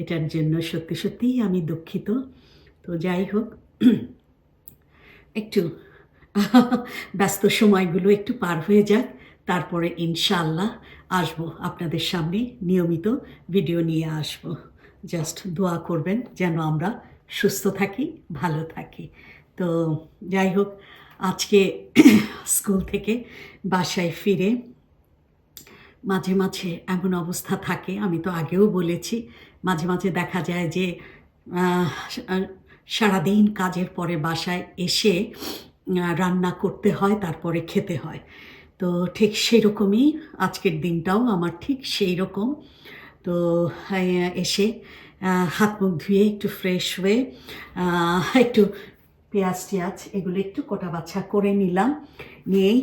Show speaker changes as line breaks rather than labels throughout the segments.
এটার জন্য সত্যি সত্যিই আমি দুঃখিত। তো যাই হোক, একটু ব্যস্ত সময়গুলো একটু পার হয়ে যাক, তারপরে ইনশাল্লাহ আসব আপনাদের সামনে, নিয়মিত ভিডিও নিয়ে আসব। জাস্ট দোয়া করবেন যেন আমরা সুস্থ থাকি, ভালো থাকি। তো যাই হোক, আজকে স্কুল থেকে বাসায় ফিরে মাঝে মাঝে এমন অবস্থা থাকে, আমি তো আগেও বলেছি মাঝে মাঝে দেখা যায় যে সারাদিন কাজের পরে বাসায় এসে রান্না করতে হয়, তারপরে খেতে হয়। তো ঠিক সেই রকমই আজকের দিনটাও আমার ঠিক সেই রকম তো এসে হাত মুখ ধুয়ে একটু ফ্রেশ হয়ে একটু পেঁয়াজ টিয়াজ এগুলো একটু কোটা বাছা করে নিলাম। নিয়েই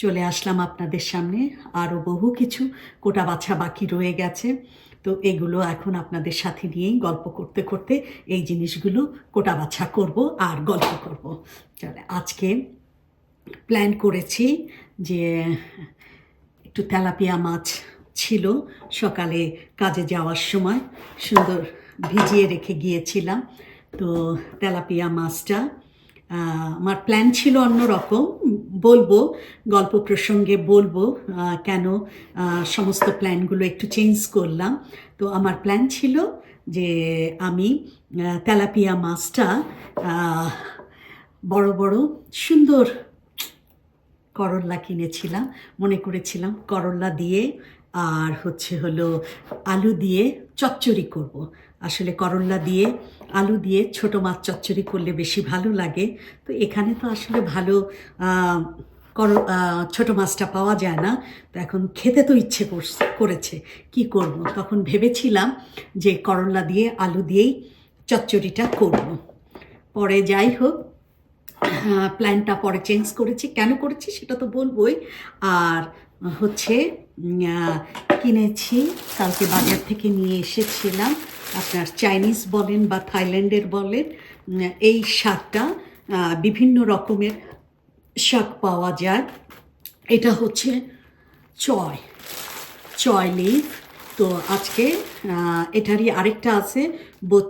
চলে আসলাম আপনাদের সামনে। আরও বহু কিছু কোটা বাছা বাকি রয়ে গেছে। তো এগুলো এখন আপনাদের সাথে নিয়েই গল্প করতে করতে এই জিনিসগুলো কোটা বাছা করব আর গল্প করব। আজকে প্ল্যান করেছি যে একটু তেলাপিয়া মাছ ছিল সকালে কাজে যাওয়ার সময়, সুন্দর ভিজিয়ে রেখে গিয়েছিলাম। তো তেলাপিয়া মাছটা আমার প্ল্যান ছিল অন্যরকম বলব, গল্প প্রসঙ্গে বলব কেন সমস্ত প্ল্যানগুলো একটু চেঞ্জ করলাম তো আমার প্ল্যান ছিল যে আমি তেলাপিয়া মাছটা বড় বড় সুন্দর করল্লা কিনেছিলাম, মনে করেছিলাম করল্লা দিয়ে, আর হচ্ছে হলো আলু দিয়ে চচ্চড়ি করব। আসলে করল্লা দিয়ে, আলু দিয়ে ছোট মাছ চচ্চড়ি করলে বেশি ভালো লাগে। তো এখানে তো আসলে ভালো কর ছোট মাছটা পাওয়া যায় না। তো এখন খেতে তো ইচ্ছে করেছে কি করব? তখন ভেবেছিলাম যে করল্লা দিয়ে, আলু দিয়েই চচ্চড়িটা করব। পরে যাই হোক প্ল্যানটা পরে চেঞ্জ করেছি। কেন করেছি সেটা তো বলবোই। আর হচ্ছে কিনেছি, কালকে বাজার থেকে নিয়ে এসেছিলাম। আপনার চাইনিজ বলেন বা থাইল্যান্ডের বলেন এই শাকটা বিভিন্ন রকমের শাক পাওয়া যায়। এটা হচ্ছে চয় চয় লিফ। তো আজকে এটারই আরেকটা আছে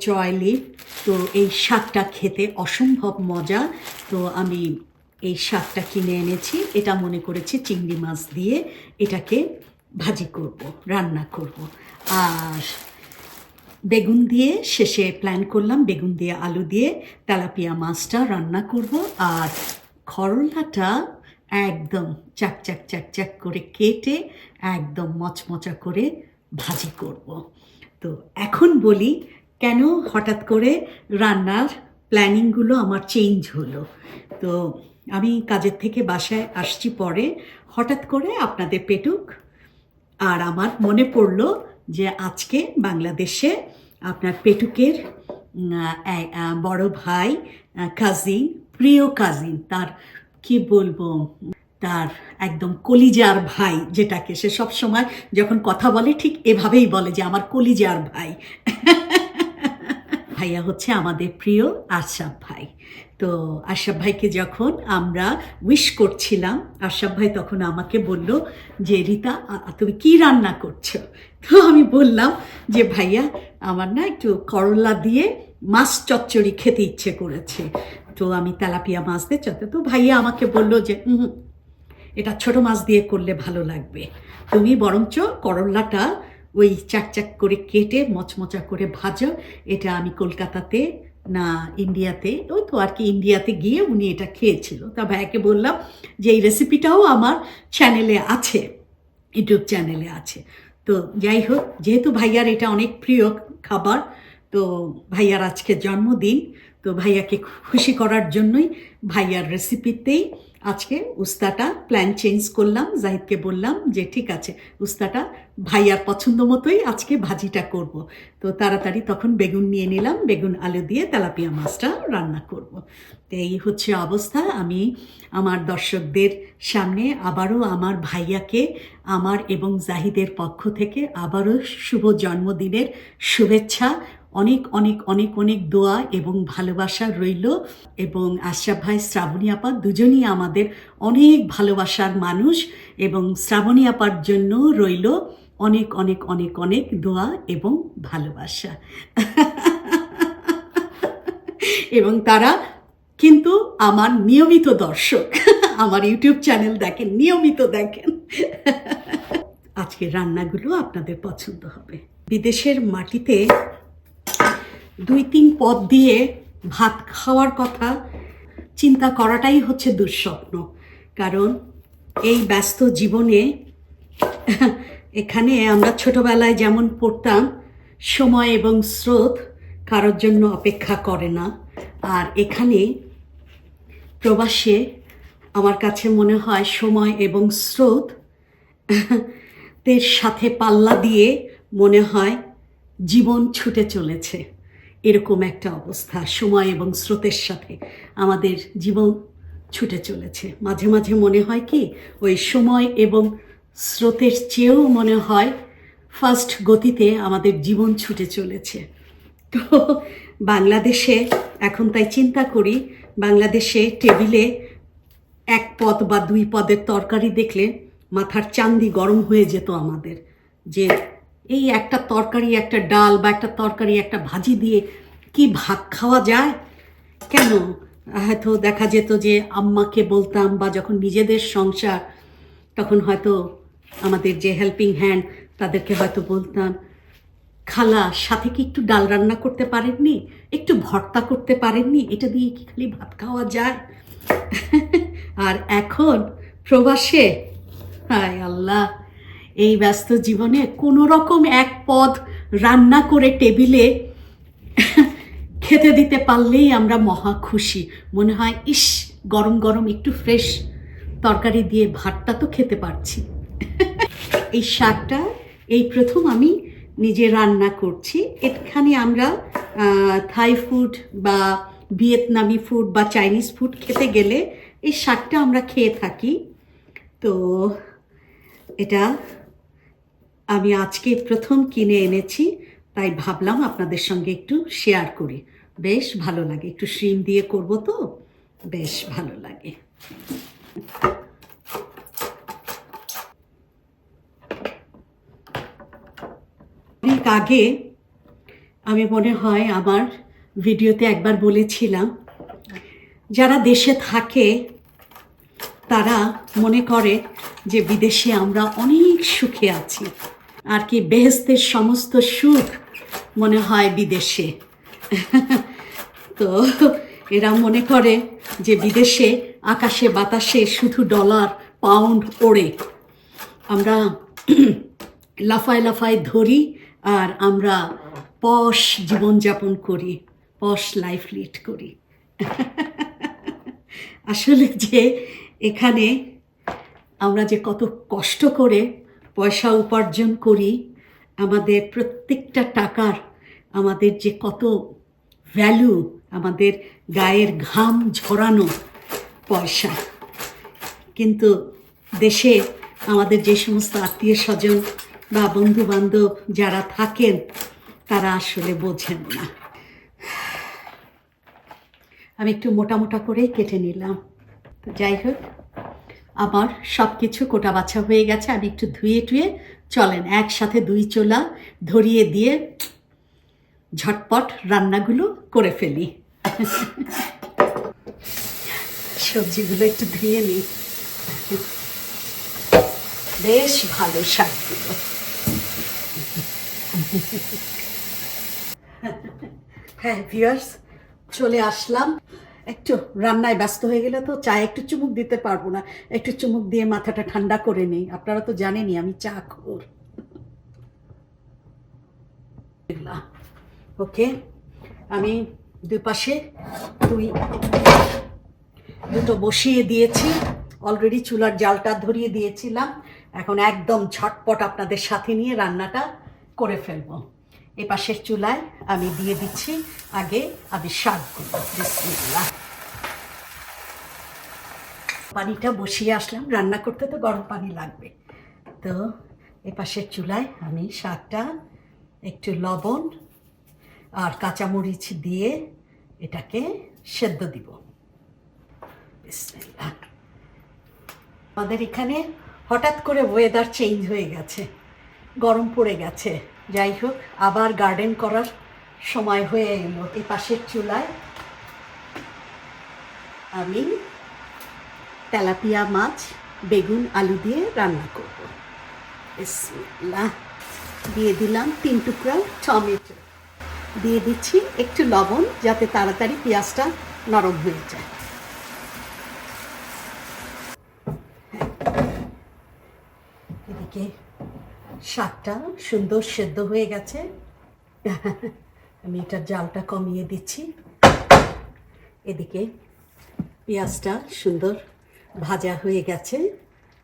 চয় লিফ। তো এই শাকটা খেতে অসম্ভব মজা। তো আমি এই শাকটা কিনে এনেছি। এটা মনে করেছি চিংড়ি মাছ দিয়ে এটাকে ভাজি করব, রান্না করব। আর বেগুন দিয়ে শেষে প্ল্যান করলাম, বেগুন দিয়ে আলু দিয়ে তেলাপিয়া মাছটা রান্না করব আর করলাটা একদম চাক চাক চাক চাক করে কেটে একদম মচমচা করে ভাজি করব। তো এখন বলি, কেন হঠাৎ করে রান্নার প্ল্যানিংগুলো আমার চেঞ্জ হলো? তো আমি কাজের থেকে বাসায় আসছি পরে হঠাৎ করে আপনাদের পেটুক আর আমার মনে পড়ল যে আজকে বাংলাদেশে আপনার পেটুকের বড় ভাই কাজিন প্রিয় কাজিন তার, কি বলব, তার একদম কলিজার ভাই যেটাকে সে সব সময় যখন কথা বলে ঠিক এভাবেই বলে যে আমার কলিজার ভাই। ভাইয়া হচ্ছে আমাদের প্রিয় আশরাফ ভাই। তো আশরাফ ভাইকে যখন আমরা উইশ করছিলাম, আশরাফ ভাই তখন আমাকে বলল যে, রীতা তুমি কি রান্না করছ? তো আমি বললাম যে ভাইয়া আমার না একটু করলা দিয়ে মাছ চচ্চড়ি খেতে ইচ্ছে করেছে। তো আমি তেলাপিয়া মাছ দিয়ে চচ্চড়ি তো ভাইয়া আমাকে বলল যে "উহুম, এটা ছোট মাছ দিয়ে করলে ভালো লাগবে। তুমি বরঞ্চ করল্লাটা ওই চাক চাক করে কেটে মচমচা করে ভাজো। এটা আমি কলকাতাতে না ইন্ডিয়াতে ওই তো আর কি ইন্ডিয়াতে গিয়ে উনি এটা খেয়েছিল। তা ভাইয়াকে বললাম যে এই রেসিপিটাও আমার চ্যানেলে আছে ইউটিউব চ্যানেলে আছে। তো যাই হোক যেহেতু ভাইয়ার এটা অনেক প্রিয় খাবার, তো ভাইয়ার আজকে জন্মদিন, তো ভাইয়াকে খুশি করার জন্যই ভাইয়ার রেসিপিতেই উস্তাটা প্ল্যান চেঞ্জ করলাম, জাহিদকে বললাম যে, ঠিক আছে, উস্তাটা ভাইয়ার পছন্দ মতোই আজকে ভাজিটা করব। তো তাড়াতাড়ি তখন বেগুন নিয়ে নিলাম, বেগুন আলু দিয়ে তেলাপিয়া মাছটা রান্না করব। তো এই হচ্ছে অবস্থা। আমি আমার দর্শকদের সামনে আবারও আমার ভাইয়াকে, আমার এবং জাহিদের পক্ষ থেকে আবারও শুভ জন্মদিনের শুভেচ্ছা অনেক অনেক অনেক অনেক দোয়া এবং ভালোবাসা রইল এবং আশরাফ ভাই, শ্রাবণী আপা দুজনই আমাদের অনেক ভালোবাসার মানুষ এবং শ্রাবণী আপার জন্য রইল অনেক অনেক অনেক অনেক দোয়া এবং ভালোবাসা। এবং তারা কিন্তু আমার নিয়মিত দর্শক। আমার ইউটিউব চ্যানেল দেখেন, নিয়মিত দেখেন। আজকে রান্নাগুলো আপনাদের পছন্দ হবে। বিদেশের মাটিতে দুই তিন পদ দিয়ে ভাত খাওয়ার কথা চিন্তা করাটাই হচ্ছে দুঃস্বপ্ন। কারণ এই ব্যস্ত জীবনে এখানে আমরা ছোটবেলায় যেমন পড়তাম, সময় এবং স্রোত কারোর জন্য অপেক্ষা করে না। আর এখানে প্রবাসে আমার কাছে মনে হয় সময় এবং স্রোত দের সাথে পাল্লা দিয়ে মনে হয় জীবন ছুটে চলেছে। এরকম একটা অবস্থা, সময় এবং স্রোতের সাথে আমাদের জীবন ছুটে চলেছে। মাঝে মাঝে মনে হয় কি, ওই সময় এবং স্রোতের চেয়েও মনে হয় ফার্স্ট গতিতে আমাদের জীবন ছুটে চলেছে। তো বাংলাদেশে এখন তাই চিন্তা করি, বাংলাদেশে টেবিলে এক পদ বা দুই পদের তরকারি দেখলে মাথার চান্দি গরম হয়ে যেত আমাদের, যে এই একটা তরকারি, একটা ডাল বা একটা তরকারি, একটা ভাজি দিয়ে কি ভাত খাওয়া যায়? কেন? হয়তো দেখা যেত যে আম্মাকে বলতাম বা যখন নিজেদের সংসার, তখন হয়তো আমাদের যে হেল্পিং হ্যান্ড তাদেরকে হয়তো বলতাম, খালা, সাথে কি একটু ডাল রান্না করতে পারেননি? একটু ভর্তা করতে পারেননি? এটা দিয়ে কি খালি ভাত খাওয়া যায়? আর এখন প্রবাসে, হায় আল্লাহ! এই ব্যস্ত জীবনে কোনো রকম এক পদ রান্না করে টেবিলে খেতে দিতে পারলেই আমরা মহা খুশি। মনে হয়, ইস, গরম গরম, একটু ফ্রেশ তরকারি দিয়ে ভাতটা তো খেতে পারছি। এই শাকটা এই প্রথম আমি নিজে রান্না করছি। এখানে আমরা থাই ফুড বা ভিয়েতনামি ফুড বা চাইনিজ ফুড খেতে গেলে এই শাকটা আমরা খেয়ে থাকি। তো, এটা আমি আজকে প্রথম কিনে এনেছি, তাই ভাবলাম আপনাদের সঙ্গে একটু শেয়ার করি। বেশ ভালো লাগে, একটু শ্রিম দিয়ে করব তো? বেশ ভালো লাগে। অনেক আগে আমি মনে হয় আমার ভিডিওতে একবার বলেছিলাম, যারা দেশে থাকে, তারা মনে করে যে বিদেশে আমরা অনেক সুখে আছি। আর কি বেহেস্তের সমস্ত সুখ মনে হয় বিদেশে। তো এরা মনে করে যে বিদেশে, আকাশে, বাতাসে শুধু ডলার, পাউন্ড ওড়ে। আমরা লাফায় লাফায় ধরি আর আমরা পশ জীবনযাপন করি, পশ লাইফ লিড করি। আসলে যে এখানে আমরা যে কত কষ্ট করে পয়সা উপার্জন করি, আমাদের প্রত্যেকটা টাকার আমাদের যে কত ভ্যালু আমাদের গায়ের ঘাম ঝরানো পয়সা। কিন্তু দেশে আমাদের যে সমস্ত আত্মীয় স্বজন বা বন্ধু বান্ধব যারা থাকেন, তারা আসলে বোঝেন না। আমি একটু মোটা মোটা করেই কেটে নিলাম। তো যাই হোক আমার সব কিছু কোটা বাছা হয়ে গেছে, আমি একটু ধুয়ে টুয়ে চলেন একসাথে দুই চোলা ধরিয়ে দিয়ে ঝটপট রান্নাগুলো করে ফেলি। সবজিগুলো একটু ধুয়ে নিই। বেশ ভালো শাকগুলো। হ্যাঁ ভিউয়ার্স চলে আসলাম। একটু রান্নায় ব্যস্ত হয়ে গেলে তো চা একটু চুমুক দিতে পারব না। একটু চুমুক দিয়ে মাথাটা ঠান্ডা করে নিই। আপনারা তো জানেনই আমি চা খোর। ওকে, আমি দুপাশে দুই দুটো বসিয়ে দিয়েছি। অলরেডি চুলার জালটা ধরিয়ে দিয়েছিলাম। এখন একদম ঝটপট আপনাদের সাথে নিয়ে রান্নাটা করে ফেলব। এ পাশের চুলায় আমি দিয়ে দিচ্ছি আগে আমি শাকগুলো বিসমিল্লাহ। পানিটা বসিয়ে আসলাম। রান্না করতে তো গরম পানি লাগবে। তো এ পাশের চুলায় আমি শাকটা একটু লবণ আর কাঁচামরিচ দিয়ে এটাকে সেদ্ধ দিব। আমাদের এখানে হঠাৎ করে ওয়েদার চেঞ্জ হয়ে গেছে। গরম পড়ে গেছে। যাই হোক, আবার গার্ডেন করার সময় হয়ে এলো। এই পাশের চুলায় আমি তেলাপিয়া মাছ, বেগুন, আলু দিয়ে রান্না করব। দিয়ে দিলাম তিন টুকরা টমেটো। দিয়ে দিচ্ছি একটু লবণ যাতে তাড়াতাড়ি পেঁয়াজটা নরম হয়ে যায়। এদিকে শাকটা সুন্দর সেদ্ধ হয়ে গেছে। আমি এটার জালটা কমিয়ে দিচ্ছি। এদিকে পেঁয়াজটা সুন্দর ভাজা হয়ে গেছে।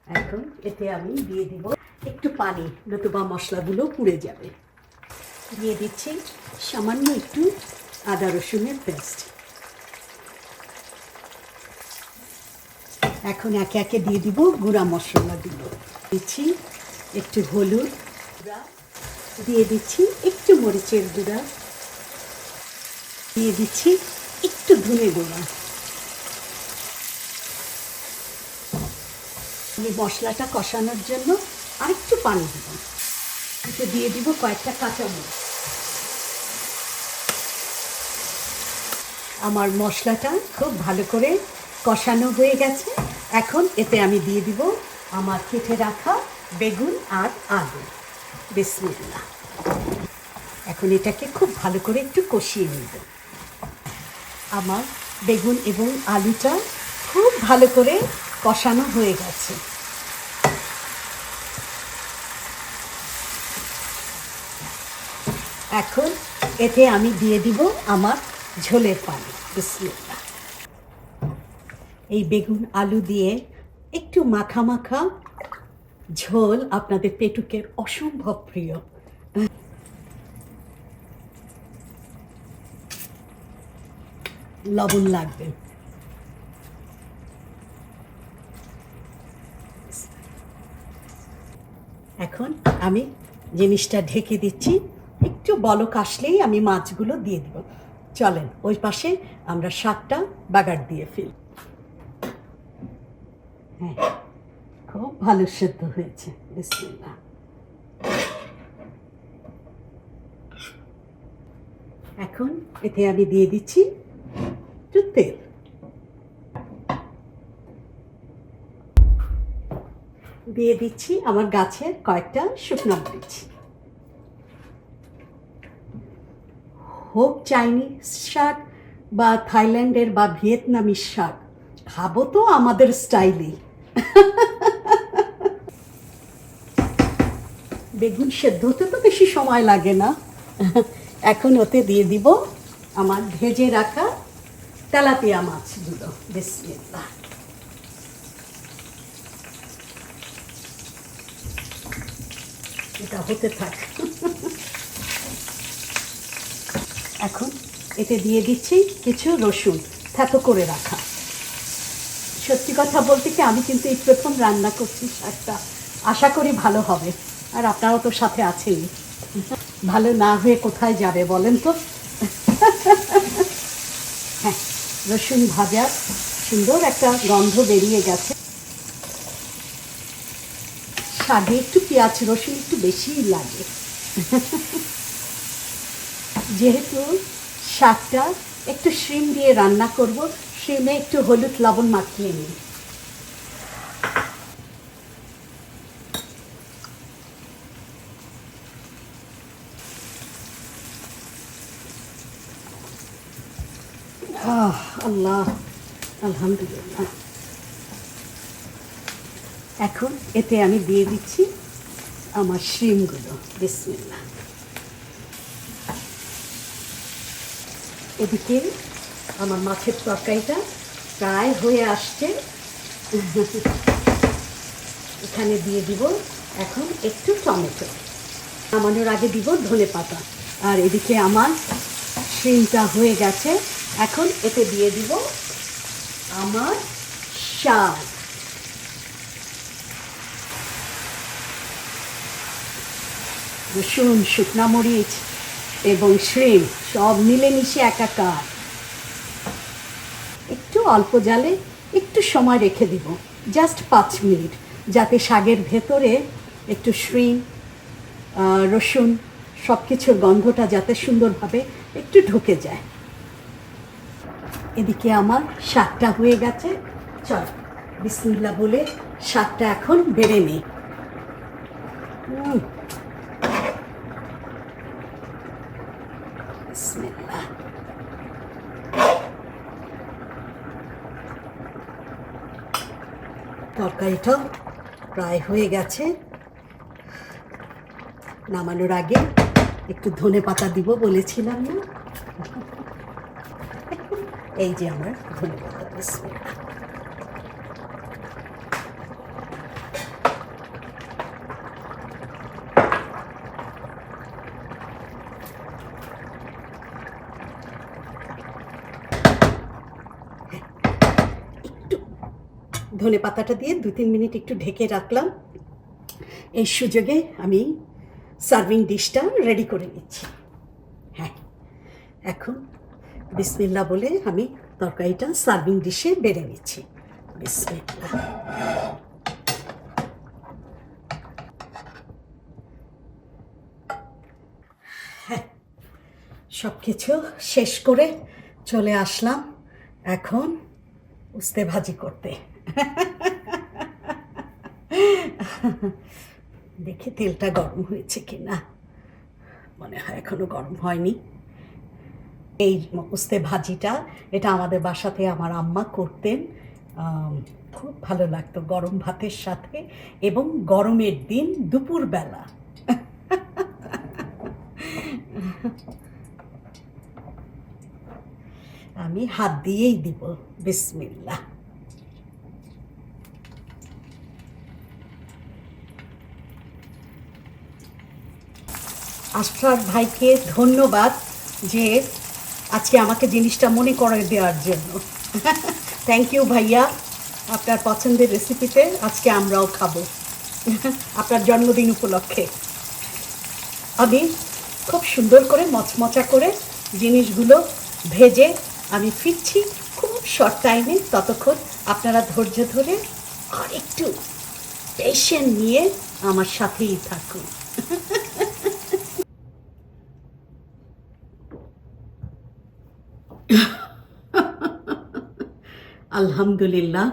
এখন এতে আমি দিয়ে দিব একটু পানি, নতুবা মশলাগুলো পুড়ে যাবে। দিয়ে দিচ্ছি সামান্য একটু আদা রসুনের পেস্ট। এখন একে একে দিয়ে দিব গুঁড়া মশলাগুলো। দিচ্ছি একটু হলুদ দিয়ে দিচ্ছি একটু মরিচের গুঁড়া। দিয়ে দিচ্ছি একটু ধনে গুঁড়া। আমি মশলাটা কষানোর জন্য আরেকটু পানি দিব। এতে দিয়ে দিব কয়েকটা কাঁচামরিচ। আমার মশলাটা খুব ভালো করে কষানো হয়ে গেছে। এখন এতে আমি দিয়ে দিব আমার কেটে রাখা বেগুন আর আলু। বিসমিল্লা এখন এটাকে খুব ভালো করে একটু কষিয়ে নিব। আমার বেগুন এবং আলুটা খুব ভালো করে কষানো হয়ে গেছে। এখন এতে আমি দিয়ে দিব আমার ঝোলের পানি। বিসমিল্লাহ। এই বেগুন আলু দিয়ে একটু মাখা মাখা ঝোল আপনাদের পেটুকের অসম্ভব প্রিয়। লবণ লাগবে। এখন আমি জিনিসটা ঢেকে দিচ্ছি। একটু বলক আসলেই আমি মাছগুলো দিয়ে দিব। চলেন, ওই পাশে আমরা শাকটা বাগার দিয়ে ফেলি। হ্যাঁ। খুব ভালো সেদ্ধ হয়েছে। বিসমিল্লাহ। এখন এতে আমি দিয়ে দিচ্ছি একটু তেল দিয়ে দিচ্ছি আমার গাছের কয়েকটা শুকনো মরিচ। হোক চাইনিজ শাক বা থাইল্যান্ডের বা ভিয়েতনামিজ শাক, খাব তো আমাদের স্টাইলেই। বেগুন সেদ্ধ হতে তো বেশি সময় লাগে না। এখন ওতে দিয়ে দিব আমার ভেজে রাখা তেলাপিয়া মাছগুলো। বিসমিল্লাহ। এটা হতে থাক। এখন এতে দিয়ে দিচ্ছি কিছু রসুন থেতো করে রাখা। সত্যি কথা বলতে কি আমি কিন্তু এই প্রথম রান্না করছি, শাকটা আশা করি ভালো হবে। আর আপনারাও তো সাথে আছেই ভালো না হয়ে কোথায় যাবে বলেন তো? হ্যাঁ রসুন ভাজা, সুন্দর একটা গন্ধ বেরিয়ে গেছে। শাকে একটু পেঁয়াজ, রসুন একটু বেশিই লাগে। যেহেতু শাকটা একটু শিম দিয়ে রান্না করব, শিমে একটু হলুদ লবণ মাখিয়ে নিই। আল্লাহ, আলহামদুলিল্লাহ। এখন এতে আমি দিয়ে দিচ্ছি আমার শিমগুলো। বিসমিল্লাহ। এদিকে আমার মাছের তরকারিটা প্রায় হয়ে আসছে। এখানে দিয়ে দিব এখন একটু টমেটো। নামানোর আগে দিব ধনে পাতা আর এদিকে আমার শিমটা হয়ে গেছে। এখন এতে দিয়ে দিব আমার শাক রসুন, শুকনা মরিচ এবং শ্রিম সব মিলেমিশে একাকার। একটু অল্প জালে একটু সময় রেখে দিব জাস্ট পাঁচ মিনিট, যাতে শাকের ভেতরে একটু শ্রিম রসুন সব কিছুর গন্ধটা যাতে সুন্দরভাবে একটু ঢুকে যায়। এদিকে আমার শাকটা হয়ে গেছে। চল বিসমিল্লা বলে শাকটা এখন বেড়ে নেই উম। বিসমিল্লাহ। তরকারিটা প্রায় হয়ে গেছে। নামানোর আগে একটু ধনে পাতা দিব বলেছিলাম না? এই যে আমার বিসমিল্লাহ। ধনে পাতাটা দিয়ে দু তিন মিনিট একটু ঢেকে রাখলাম। এই সুযোগে আমি সার্ভিং ডিশটা রেডি করে নিচ্ছি। হ্যাঁ এখন বিসমিল্লা বলে আমি তরকারিটা সার্ভিং ডিশে বেড়ে নিচ্ছি। বিসমিল্লা হ্যাঁ সব কিছু শেষ করে চলে আসলাম এখন উস্তে ভাজি করতে। দেখি তেলটা গরম হয়েছে কি না মনে হয় এখনও গরম হয়নি। এই উস্তে ভাজিটা, এটা আমাদের বাসাতে আমার আম্মা করতেন। খুব ভালো লাগতো গরম ভাতের সাথে এবং গরমের দিন দুপুরবেলা। আমি হাত দিয়েই দিব বিসমিল্লা আশরাফ ভাইকে ধন্যবাদ যে আজকে আমাকে জিনিসটা মনে করে দেওয়ার জন্য। থ্যাংক ইউ ভাইয়া, আপনার পছন্দের রেসিপিতে আজকে আমরাও খাব। আপনার জন্মদিন উপলক্ষে। আমি খুব সুন্দর করে মচমচা করে জিনিসগুলো ভেজে আমি ফিরছি খুব শর্ট টাইমে ততক্ষণ আপনারা ধৈর্য ধরে আর একটু পেশেন্ট নিয়ে আমার সাথেই থাকুন। আলহামদুলিল্লাহ।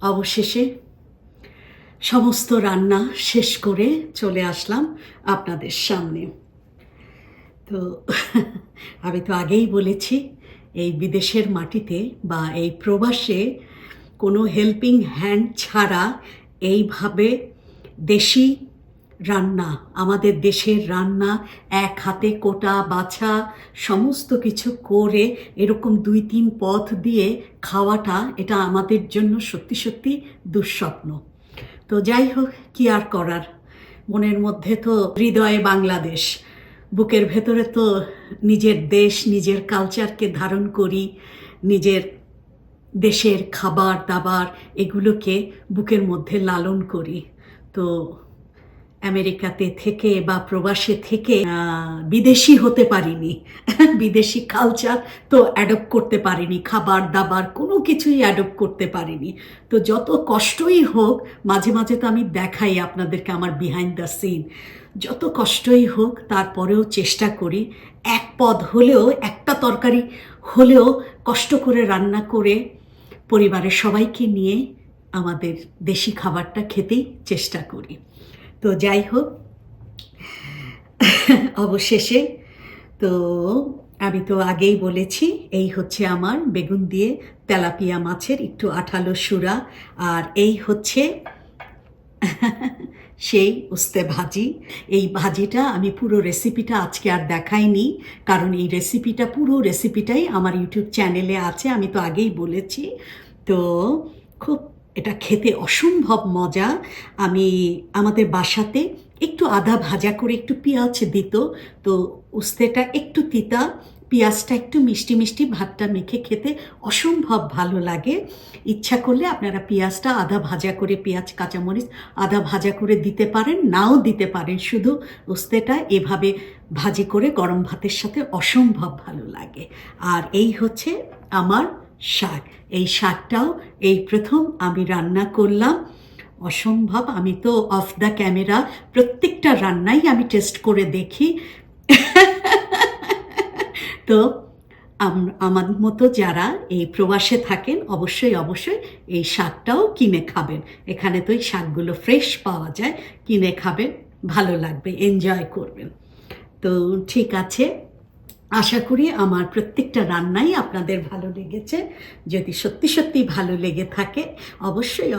অবশেষে সমস্ত রান্না শেষ করে চলে আসলাম আপনাদের সামনে। তো আমি তো আগেই বলেছি, এই বিদেশের মাটিতে বা এই প্রবাসে কোনো হেল্পিং হ্যান্ড ছাড়া এইভাবে দেশি রান্না, আমাদের দেশের রান্না, এক হাতে কোটা বাছা, সমস্ত কিছু করে এরকম দুই তিন পথ দিয়ে খাওয়াটা, এটা আমাদের জন্য সত্যি সত্যি দুঃস্বপ্ন। তো যাই হোক, কি আর করার? মনের মধ্যে তো হৃদয়ে বাংলাদেশ। বুকের ভেতরে তো নিজের দেশ, নিজের কালচারকে ধারণ করি, নিজের দেশের খাবার দাবার এগুলোকে বুকের মধ্যে লালন করি। তো আমেরিকাতে থেকে বা প্রবাসে থেকে বিদেশি হতে পারিনি। বিদেশি কালচার তো অ্যাডপ্ট করতে পারিনি, খাবার দাবার কোনো কিছুই অ্যাডপ্ট করতে পারিনি। তো যত কষ্টই হোক, মাঝে মাঝে তো আমি দেখাই আপনাদেরকে আমার বিহাইন্ড দ্য সিন যত কষ্টই হোক, তারপরেও চেষ্টা করি, এক পদ হলেও, একটা তরকারি হলেও কষ্ট করে রান্না করে পরিবারের সবাইকে নিয়ে আমাদের দেশি খাবারটা খেতেই চেষ্টা করি। তো যাই হোক, অবশেষে তো আমি তো আগেই বলেছি, এই হচ্ছে আমার বেগুন দিয়ে তেলাপিয়া মাছের একটু আঠালো সুরা, আর এই হচ্ছে সেই উস্তে ভাজি। এই ভাজিটা আমি পুরো রেসিপিটা আজকে আর দেখাইনি, কারণ এই রেসিপিটা, পুরো রেসিপিটাই আমার ইউটিউব চ্যানেলে আছে, আমি তো আগেই বলেছি। তো খুব এটা খেতে অসম্ভব মজা। আমি আমাদের বাসাতে একটু আদা ভাজা করে একটু পেঁয়াজ দিত। তো উস্তেটা একটু তিতা, পেঁয়াজটা একটু মিষ্টি মিষ্টি ভাতটা মেখে খেতে অসম্ভব ভালো লাগে। ইচ্ছা করলে আপনারা পেঁয়াজটা আধা ভাজা করে, পেঁয়াজ, কাঁচামরিচ আধা ভাজা করে দিতে পারেন, নাও দিতে পারেন। শুধু উস্তেটা এভাবে ভাজি করে গরম ভাতের সাথে অসম্ভব ভালো লাগে। আর এই হচ্ছে আমার শাক এই শাকটাও এই প্রথম আমি রান্না করলাম। অসম্ভব, আমি তো অফ দ্য ক্যামেরা প্রত্যেকটা রান্নাই আমি টেস্ট করে দেখি। তো আমার মতো যারা এই প্রবাসে থাকেন, অবশ্যই অবশ্যই এই শাকটাও কিনে খাবেন। এখানে তো এই শাকগুলো ফ্রেশ পাওয়া যায়, কিনে খাবেন, ভালো লাগবে এনজয় করবেন। তো ঠিক আছে। আশা করি আমার প্রত্যেকটা রান্নাই আপনাদের ভালো লেগেছে। যদি সত্যি সত্যি ভালো লেগে থাকে, অবশ্যই